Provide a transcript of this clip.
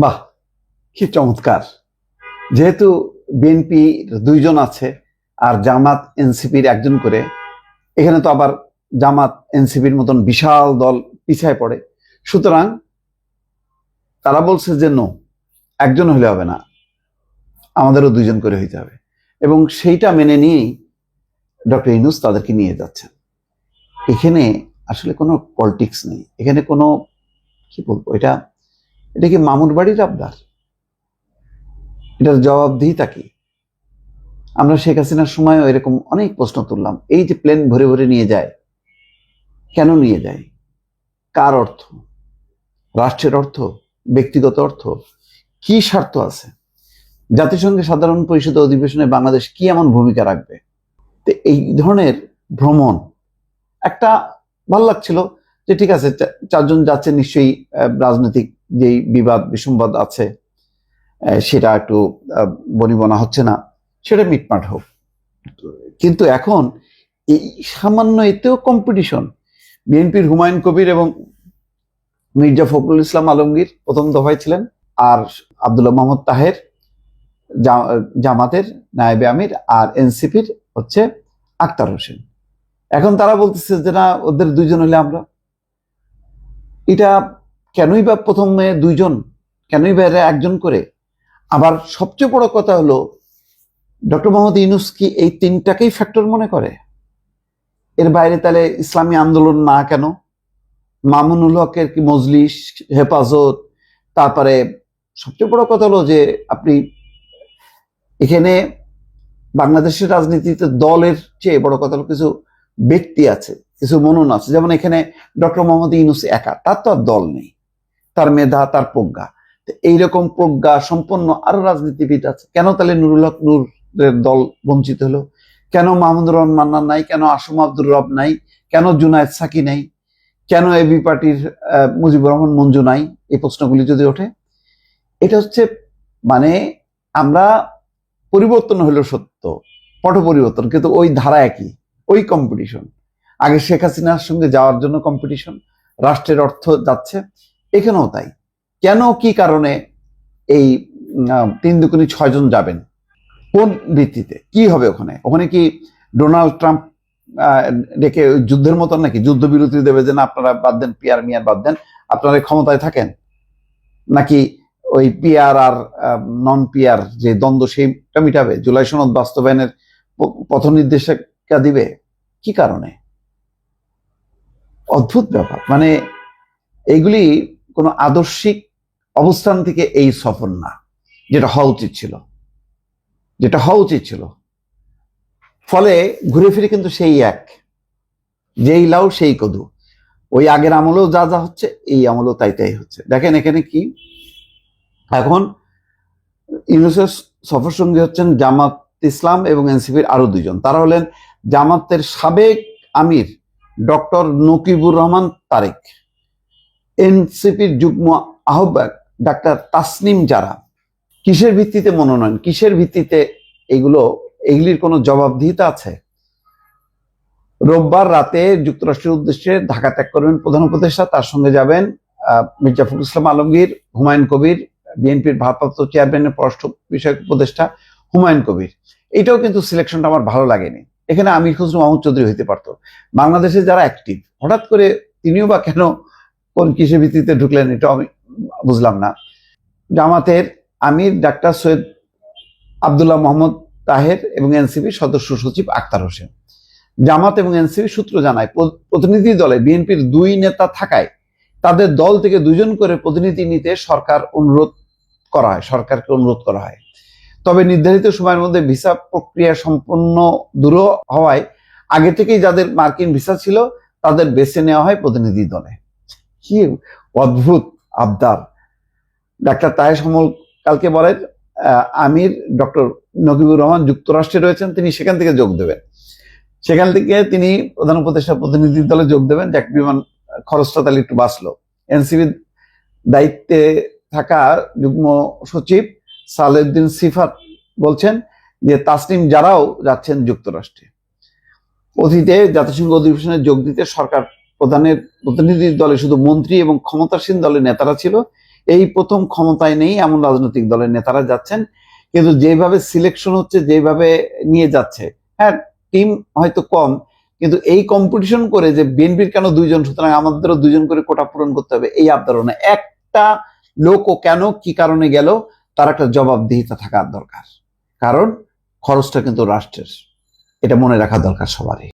বাহ, কি চমৎকার। যেহেতু বিএনপি দুইজন আছে, আর জামাত এনসিপির একজন করে, এখানে তো আবার জামাত এনসিপির মতন বিশাল দল পিছায় পড়ে। সুতরাং তারা বলছে যে, নো, একজন হলে হবে না। আমাদেরও দুইজন করে হইতে হবে। এবং সেইটা মেনে নিয়েই ডক্টর ইনুস তাদেরকে নিয়ে যাচ্ছেন। এখানে আসলে কোনো পলিটিক্স নেই। এখানে কোনো, কি বলব, এটা এটা কি মামুর বাড়ির আবদার? এটার জবাবদিহিতা কি? আমরা শেখ হাসিনার সময়ও এরকম অনেক প্রশ্ন তুললাম। এই যে প্লেন ভরে ভরে নিয়ে যায়, কেন নিয়ে যায়? কার অর্থ? রাষ্ট্রের অর্থ? ব্যক্তিগত অর্থ? কি স্বার্থ আছে? জাতিসংঘের সাধারণ পরিষদ অধিবেশনে বাংলাদেশ কি এমন ভূমিকা রাখবে? তো এই ধরনের ভ্রমণ একটা ভালো লাগছিল যে ঠিক আছে চারজন যাচ্ছে নিশ্চয়ই রাজনৈতিক যেই বিবাদ, বিসম্বাদ আছে সেটা একটু বনিবনা হচ্ছে না, সেটা মিটমাট হোক। কিন্তু এখন এই সামান্য এতেও কম্পিটিশন বিএনপির হুমায়ুন কবির এবং মির্জা ফখরুল ইসলাম আলমগীর প্রথম দফায় ছিলেন, আর আব্দুল্লাহ মোহাম্মদ তাহের জামাতের নায়েবে আমির, আর এনসিপির হচ্ছে আক্তার হোসেন। এখন তারা বলতেছে যে, না, ওদের দুজন হলে আমরা। এটা কেনই বা প্রথমে দুইজন, কেনই বা এরা একজন করে? আবার সবচেয়ে বড় কথা হলো, ডক্টর মোহাম্মদ ইউনুস কি এই তিনটাকেই ফ্যাক্টর মনে করে? এর বাইরে তাহলে ইসলামী আন্দোলন না কেন? মামুনুল হকের কি মজলিস, হেফাজত? তারপরে সবচেয়ে বড় কথা হলো যে আপনি এখানে বাংলাদেশের রাজনীতিতে দলের চেয়ে বড় কথা হলো কিছু ব্যক্তি আছে, কিছু মনন আছে। যেমন এখানে ডক্টর মোহাম্মদ ইউনুস একা, তার তো আর দল নেই। তার মেধা তার প্রজ্ঞা। এইরকম প্রজ্ঞা সম্পন্ন আরও রাজনীতিবিদ আছে। কেন তাহলে নুরুল হক নূরের দল বঞ্চিত হলো? কেন মাহমুদুর রহমান নাই? কেন আসম আব্দুর রব নাই? কেন জুনায়দ সাকি নাই? কেন এবি পার্টির আহ, মুজিবুর রহমান মঞ্জু নাই? এই প্রশ্নগুলি যদি ওঠে এটা হচ্ছে মানে আমরা পরিবর্তন হলো সত্য পট পরিবর্তন। কিন্তু ওই ধারা একই ওই কম্পিটিশন আগে শেখ হাসিনার সঙ্গে যাওয়ার জন্য কম্পিটিশন রাষ্ট্রের অর্থ যাচ্ছে। এখানেও তাই। কেন, কি কারণে এই তিন দুকুনি ছয়জন যাবেন? কোন ভিত্তিতে? কি হবে ওখানে? ওখানে কি ডোনাল্ড ট্রাম্প ডেকে যুদ্ধের মতন নাকি? যুদ্ধবিরতি দেবে যে, না, আপনারা বাদ দেন, পিয়ার মিয়ার বাদ দেন। আপনারা ক্ষমতায় থাকেন? নাকি ওই পিয়ার আর নন পিয়ার যে দ্বন্দ্ব, সেইটা মিটাবে? জুলাই সনদ বাস্তবায়নের পথ নির্দেশিকা দিবে? কি কারণে? অদ্ভুত ব্যাপার। মানে এইগুলি কোনো আদর্শিক অবস্থান থেকে এই সফর না, যেটা হওয়া উচিত ছিল। যেটা হওয়া উচিত ছিল। ফলে ঘুরে ফিরে কিন্তু সেই এক, যেই লাউ সেই কদু। ওই আগের আমলেও যা যা হচ্ছে, এই আমলেও তাই তাই হচ্ছে। দেখেন এখানে কি? এখন ইউনুসের সফর সঙ্গী হচ্ছেন জামাত ইসলাম এবং এনসিপির আরও দুইজন। তারা হলেন জামাতের সাবেক আমির ডক্টর নকিবুর রহমান তারেক। এনসিপির যুগ্ম আহ্বায়ক ডাক্তার তাসনিম যারা কিসের ভিত্তিতে মনোনয়ন? কিসের ভিত্তিতে এগুলো, এগুলির কোনো জবাবদিহিতা আছে? রোববার রাতে যুক্তরাষ্ট্রের উদ্দেশ্যে ঢাকা ত্যাগ করবেন প্রধান উপদেষ্টা, তার সঙ্গে যাবেন মির্জা ফখরুল ইসলাম আলমগীর, হুমায়ুন কবির, বিএনপির ভারপ্রাপ্ত চেয়ারম্যানের পররাষ্ট্র বিষয়ক উপদেষ্টা হুমায়ুন কবির। এটাও কিন্তু সিলেকশনটা আমার ভালো লাগেনি। এখানে আমির খুসরু, মাহমুদ চৌধুরী হইতে পারতো। বাংলাদেশে যারা অ্যাক্টিভ হঠাৎ করে তিনিও বা কেন কোন কিসের ভিত্তিতে ঢুকলেন এটা আমি বুঝলাম না। জামাতের আমির ডাক্তার সৈয়দ আবদুল্লাহ মোহাম্মদ তাহের এবং এনসিপি সদস্য সচিব আক্তার হোসেন। জামাত এবং এনসিপি সূত্র জানায় প্রতিনিধি দলে বিএনপির দুই নেতা থাকায় তাদের দল থেকে দুজন করে প্রতিনিধি নিতে সরকার অনুরোধ করা হয়, সরকারকে অনুরোধ করা হয়। তবে নির্ধারিত সময়ের মধ্যে ভিসা প্রক্রিয়া সম্পন্ন দূর হওয়ায় আগে থেকেই যাদের মার্কিন ভিসা ছিল তাদের বেছে নেওয়া হয় প্রতিনিধি দলে। কি অদ্ভুত আবদার। ডাক্তার তাহের সমল কালকে বলেন আমির, ডক্টর নকিবুর রহমান যুক্তরাষ্ট্রে রয়েছেন, তিনি সেখান থেকে যোগ দেবেন। সেখান থেকে তিনি প্রধান উপদেষ্টা প্রতিনিধি দলে যোগ দেবেন, যাক বিমান খরচটা তাহলে একটু বাঁচলো। এনসিবি দায়িত্বে থাকা যুগ্ম সচিব সালেউদ্দিন সিফাত বলছেন যে, তাসনিম যারাও যাচ্ছেন যুক্তরাষ্ট্রে। অতীতে জাতিসংঘ অধিবেশনে যোগ দিতে সরকার প্রধানের প্রতিনিধি দলে শুধু মন্ত্রী এবং ক্ষমতাসীন দলের নেতারা ছিল, এই প্রথম ক্ষমতায় নেই এমন রাজনৈতিক দলের নেতারা যাচ্ছেন। কিন্তু যেভাবে সিলেকশন হচ্ছে, যেভাবে নিয়ে যাচ্ছে হ্যাঁ টিম হয়তো কম, কিন্তু এই কম্পিটিশন করে যে বিএনপির কেন দুইজন, সুতরাং আমাদেরও দুইজন করে কোটা পূরণ করতে হবে, এই আবদার না একটা লোকও কেন, কি কারণে গেল, তার একটা জবাবদিহিতা থাকার দরকার। কারণ খরচটা কিন্তু রাষ্ট্রের, এটা মনে রাখা দরকার সবারই।